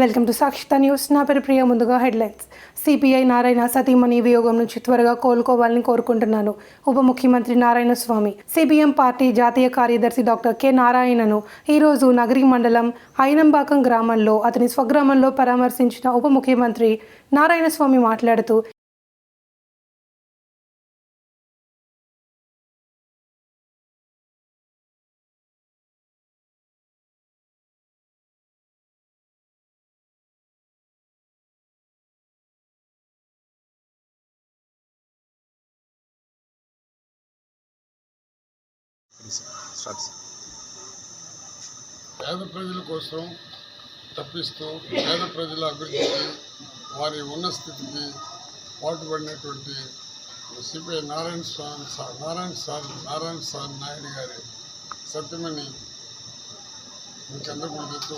Welcome to Sakshitha news. నా పేరు ప్రియ ముందుగా హెడ్లైన్స్. సిపిఐ నారాయణ సతీమణి వియోగం నుంచి త్వరగా కోలుకోవాలని కోరుకుంటున్నాను. ఉప ముఖ్యమంత్రి నారాయణ స్వామి సిపిఎం పార్టీ జాతీయ కార్యదర్శి డాక్టర్ కె నారాయణను ఈరోజు నగరి మండలం ఐనంబాకం గ్రామంలో అతని స్వగ్రామంలో పరామర్శించిన ఉప ముఖ్యమంత్రి నారాయణ స్వామి మాట్లాడుతూ పేద ప్రజల కోసం తప్పిస్తూ పేద ప్రజల అభివృద్ధికి వారి ఉన్న స్థితికి పాటుపడినటువంటి సిపిఐ నారాయణ స్వామి నారాయణ స్వామి నారాయణ స్వామి నాయుడు గారి సత్యమణి ఇంకెందుకు కూడా తెచ్చు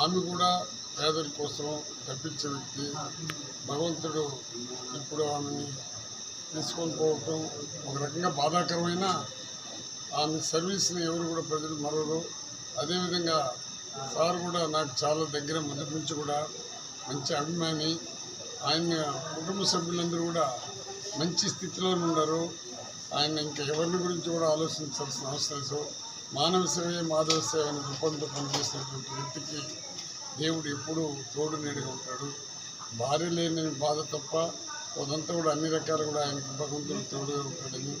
ఆమె కూడా పేదల కోసం తప్పించే వ్యక్తి. భగవంతుడు ఇప్పుడు ఆమెని తీసుకొని పోవటం ఒక రకంగా బాధాకరమైన ఆమె సర్వీస్ని ఎవరు కూడా ప్రజలు మరవరు. అదేవిధంగా సార్ కూడా నాకు చాలా దగ్గర మొదటి నుంచి కూడా మంచి అభిమాని. ఆయన కుటుంబ సభ్యులందరూ కూడా మంచి స్థితిలో ఉన్నారు. ఆయన ఇంకా ఎవరిని గురించి కూడా ఆలోచించాల్సిన అవసరం లేదు. మానవ సేవే మాధవ సేవ అనే రూపంతో పనిచేసినటువంటి వ్యక్తికి దేవుడు ఎప్పుడూ తోడు నీడుగా ఉంటాడు. భార్య లేని బాధ తప్ప అదంతా కూడా అన్ని రకాలు కూడా ఆయనకి భగవంతుడు తోడుగా ఉంటాడని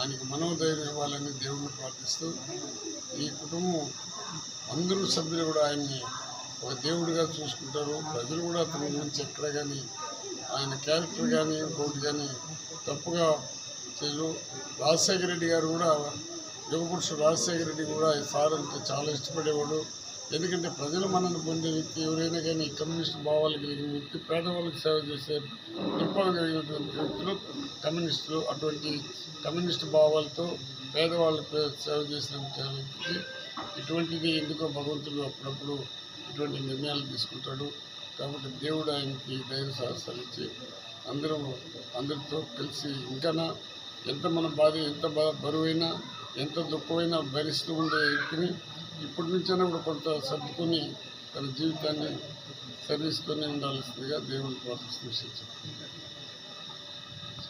ఆయనకి మనోధైర్యం ఇవ్వాలని దేవుడిని ప్రార్థిస్తూ ఈ కుటుంబం అందరూ సభ్యులు కూడా ఆయన్ని ఒక దేవుడిగా చూసుకుంటారు. ప్రజలు కూడా అతని గురించి ఎక్కడ కానీ ఆయన క్యారెక్టర్ కానీ ఇంకోటి కానీ తప్పుగా చేయరు. రాజశేఖర రెడ్డి గారు కూడా యువపురుషుడు రాజశేఖర రెడ్డి కూడా ఈ సార్ అంటే చాలా ఇష్టపడేవాడు. ఎందుకంటే ప్రజలు మనల్ని పొందే వ్యక్తి ఎవరైనా కానీ కమ్యూనిస్ట్ భావాలు కలిగిన వ్యక్తి పేదవాళ్ళకి సేవ చేసే దృక్పథం కలిగినటువంటి వ్యక్తులు కమ్యూనిస్టులు. అటువంటి కమ్యూనిస్ట్ భావాలతో పేదవాళ్ళకి సేవ చేసిన వ్యక్తికి ఇటువంటిది ఎందుకో భగవంతుడు అప్పుడప్పుడు ఇటువంటి నిర్ణయాలు తీసుకుంటాడు. కాబట్టి దేవుడు ఆయనకి ధైర్య సాహసాలు ఇచ్చి అందరూ అందరితో కలిసి ఇంకా ఎంత మన బాధ ఎంత బరువైనా ఎంత దుఃఖమైనా భరిస్తూ ఉండే వ్యక్తిని ఇప్పటి నుంచైనా కూడా కొంత సర్దుకొని తన జీవితాన్ని సర్వీస్తూనే ఉండాల్సిందిగా దేవుని ప్రార్థిస్తూ